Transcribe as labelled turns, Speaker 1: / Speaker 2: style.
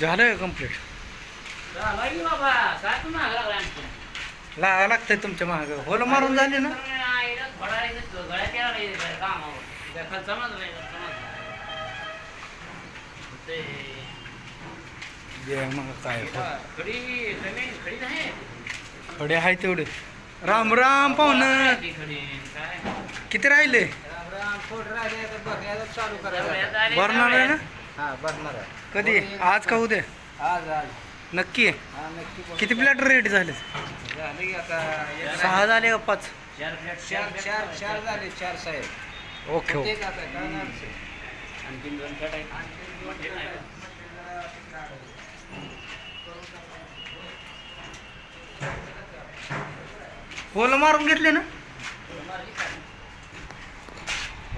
Speaker 1: झालं
Speaker 2: कंप्लीट लागला आणखी?
Speaker 1: लागा लागतंय तुमच्या माग. होल मारून झाले ना?
Speaker 2: काय
Speaker 1: मग.
Speaker 2: खडी
Speaker 1: आहे तेवढे. राम राम पाहुणं. किती राहिले? भरणार आहे ना?
Speaker 3: हा भरणार आहे.
Speaker 1: कधी? आज का उद्या?
Speaker 3: आज आज.
Speaker 1: नक्की?
Speaker 3: हा नक्की बोल.
Speaker 1: किती प्लॅट रेडी झाले?
Speaker 3: झाले की आता एक-
Speaker 1: सहा झाले का पाच?
Speaker 2: चार प्लेट
Speaker 3: चार चार चार झाले चार साहेब.
Speaker 1: Okay okay.
Speaker 3: आता काय नाही अडचण.
Speaker 2: आणखीन दोन प्लेट आहेत.
Speaker 1: होल मारून घेतले ना?